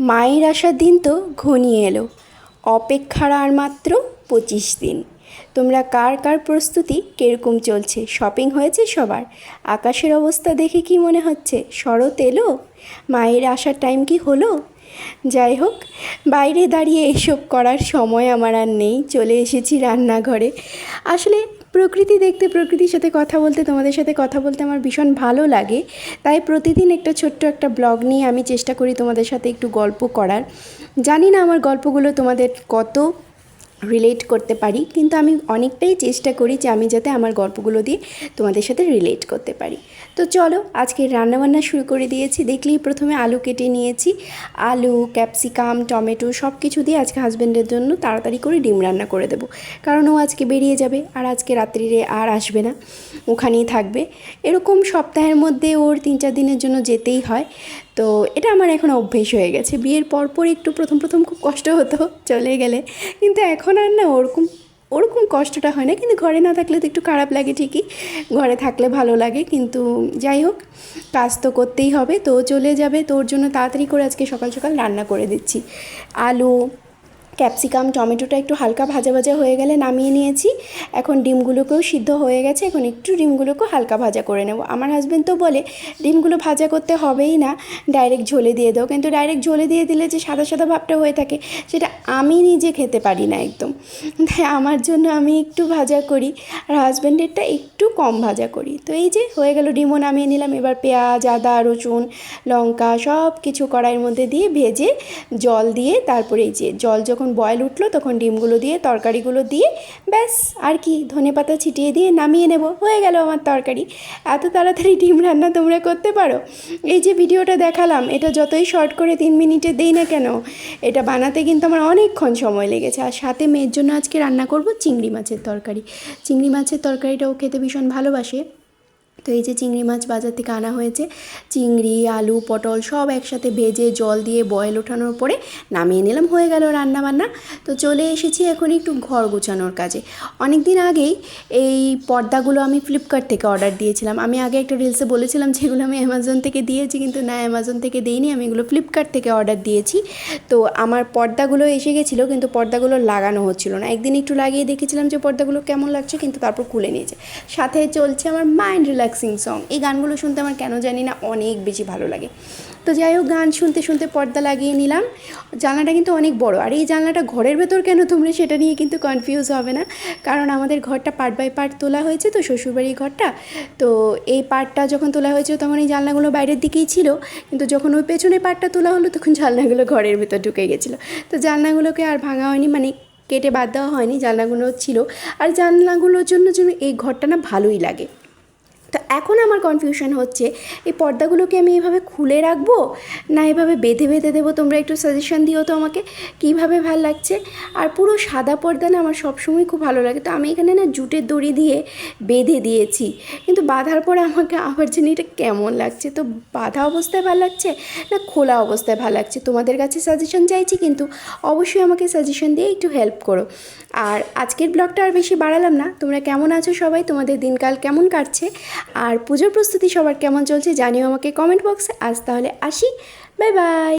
মায়ের আসার দিন তো ঘনিয়ে এলো। অপেক্ষার আর মাত্র পঁচিশ দিন। তোমরা কার কার প্রস্তুতি কীরকম চলছে? শপিং হয়েছে সবার? আকাশের অবস্থা দেখে কি মনে হচ্ছে? শরৎ এলো? মায়ের আসার টাইম কি হলো? যাই হোক, বাইরে দাঁড়িয়ে এসব করার সময় আমার আর নেই। চলে এসেছি রান্নাঘরে। আসলে প্রকৃতি দেখতে প্রকৃতির সাথে কথা বলতে, তোমাদের সাথে কথা বলতে আমার ভীষণ ভালো লাগে। তাই প্রতিদিন একটা ছোট্ট একটা ব্লগ নিয়ে আমি চেষ্টা করি তোমাদের সাথে একটু গল্প করার। জানি না আমার গল্পগুলো তোমাদের কত রিলেট করতে পারি, কিন্তু আমি অনেকটাই চেষ্টা করি যে আমি যাতে আমার গল্পগুলো দিয়ে তোমাদের সাথে রিলেট করতে পারি। তো চলো আজকে রান্নাবান্না শুরু করে দিয়েছি। দেখলেই প্রথমে আলু কেটে নিয়েছি। আলু, ক্যাপসিকাম, টমেটো সব কিছু দিয়ে আজকে হাজব্যান্ডের জন্য তাড়াতাড়ি করে ডিম রান্না করে দেবো। কারণ ও আজকে বেরিয়ে যাবে, আর আজকে রাত্রিরে আর আসবে না। ওখানেই থাকবে। এরকম সপ্তাহের মধ্যে ওর তিন চার দিনের জন্য যেতেই হয়। তো এটা আমার এখন অভ্যেস হয়ে গেছে। বিয়ের পর পর একটু প্রথম প্রথম খুব কষ্ট হতো চলে গেলে। কিন্তু এখন আর না ওরকম ওরকম কষ্টটা হয় না। কিন্তু ঘরে না থাকলে তো একটু খারাপ লাগে ঠিকই। ঘরে থাকলে ভালো লাগে। কিন্তু যাই হোক, কাজ তো করতেই হবে। তো চলে যাবে। তোর জন্য তাড়াতাড়ি করে আজকে সকাল সকাল রান্না করে দিচ্ছি। আলু ক্যাপসিকাম, টমেটোটা একটু হালকা ভাজা ভাজা হয়ে গেলে নামিয়ে নিয়েছি। এখন ডিমগুলোকেও সিদ্ধ হয়ে গেছে, এখন একটু ডিমগুলোকেও হালকা ভাজা করে নেব। আমার হাজব্যান্ড তো বলে, ডিমগুলো ভাজা করতে হবেই না ডাইরেক্ট ঝোলে দিয়ে দাও। কিন্তু ডাইরেক্ট ঝোলে দিয়ে দিলে যে সাদা সাদা ভাবটা হয়ে থাকে, সেটা আমি নিজে খেতে পারি না একদম। তাই আমার জন্য আমি একটু ভাজা করি আর হাজব্যান্ডেরটা একটু কম ভাজা করি। তো এই যে হয়ে গেল ডিমও নামিয়ে নিলাম, এবার পেঁয়াজ, আদা, রসুন, লঙ্কা সব কিছু কড়াইয়ের মধ্যে দিয়ে ভেজে জল দিয়ে তারপরে এই যে জল যখন বয়েল উঠল তখন ডিমগুলো দিয়ে, তরকারিগুলো দিয়ে ব্যাস আর কি ধনে পাতা ছিটিয়ে দিয়ে নামিয়ে নেব। হয়ে গেল আমার তরকারি। এত তাড়াতাড়ি ডিম রান্না তোমরা করতে পারো? এই যে ভিডিওটা দেখালাম, এটা যতই শর্ট করে তিন মিনিটে দেই না কেন, এটা বানাতে কিন্তু আমার অনেকক্ষণ সময় লেগেছে। আর সাথে মেয়ের জন্য আজকে রান্না করব চিংড়ি মাছের তরকারি। চিংড়ি মাছের তরকারিটাও খেতে ভীষণ ভালোবাসে। তো এই যে চিংড়ি মাছ বাজার থেকে আনা হয়েছে, চিংড়ি, আলু, পটল সব একসাথে ভেজে জল দিয়ে বয়েল ওঠানোর পরে নামিয়ে নিলাম, হয়ে গেল রান্না বান্না তো চলে এসেছি এখন একটু ঘর গোছানোর কাজে। অনেক দিন আগেই এই পর্দাগুলো আমি ফ্লিপকার্ট থেকে অর্ডার দিয়েছিলাম। আমি আগে একটা রিলসে বলেছিলাম যেগুলো আমি অ্যামাজন থেকে দিয়েছি, কিন্তু না অ্যামাজন থেকে দিইনি। আমি এগুলো ফ্লিপকার্ট থেকে অর্ডার দিয়েছি। তো আমার পর্দাগুলো এসে গেছিল, কিন্তু পর্দাগুলো লাগানো হচ্ছিল না। একদিন একটু লাগিয়ে দেখেছিলাম যে পর্দাগুলো কেমন লাগছে, কিন্তু তারপর খুলে নিয়েছে। সাথে চলছে আমার মাইন্ড রিল্যাক্সিং সং এই গানগুলো শুনতে আমার কেন জানি না অনেক বেশি ভালো লাগে। তো যাই হোক, গান শুনতে শুনতে পর্দা লাগিয়ে নিলাম। জানলাটা কিন্তু অনেক বড়। আর এই জানলাটা ঘরের ভেতর কেন তোমরা সেটা নিয়ে কিন্তু কনফিউজ হবে না। কারণ আমাদের ঘরটা পার্ট বাই পার্ট তোলা হয়েছে, তো শ্বশুরবাড়ির ঘরটা। তো এই পার্টটা যখন তোলা হয়েছিল তখন এই জানলাগুলো বাইরের দিকেই ছিল। কিন্তু যখন ওই পেছনে পার্টটা তোলা হলো, তখন জানলাগুলো ঘরের ভেতর ঢুকে গেছিল। তো জানলাগুলোকে আর ভাঙা হয়নি মানে কেটে বাদ দেওয়া হয়নি, জানলাগুলো ছিল। আর জানলাগুলোর জন্য যেন এই ঘরটা না ভালোই লাগে। এখন আমার কনফিউশন হচ্ছে, এই পর্দাগুলোকে আমি এভাবে খুলে রাখব? না এভাবে বেঁধে বেঁধে দেবো? তোমরা একটু সাজেশন দিও তো আমাকে, কীভাবে ভালো লাগছে? আর পুরো সাদা পর্দা না আমার সবসময় খুব ভালো লাগে। তো আমি এখানে না জুটের দড়ি দিয়ে বেঁধে দিয়েছি। কিন্তু বাঁধার পরে আমাকে আবার জানি এটা কেমন লাগছে? তো বাঁধা অবস্থায় ভালো লাগছে না খোলা অবস্থায় ভালো লাগছে? তোমাদের কাছে সাজেশন চাইছি কিন্তু অবশ্যই আমাকে সাজেশন দিয়ে একটু হেল্প করো। আর আজকের ব্লগটা আর বেশি বাড়ালাম না। তোমরা কেমন আছো সবাই? তোমাদের দিনকাল কেমন কাটছে? আর পুজোর প্রস্তুতি সবার কেমন চলছে জানিও আমাকে কমেন্ট বক্সে আজ তাহলে আসি। Bye bye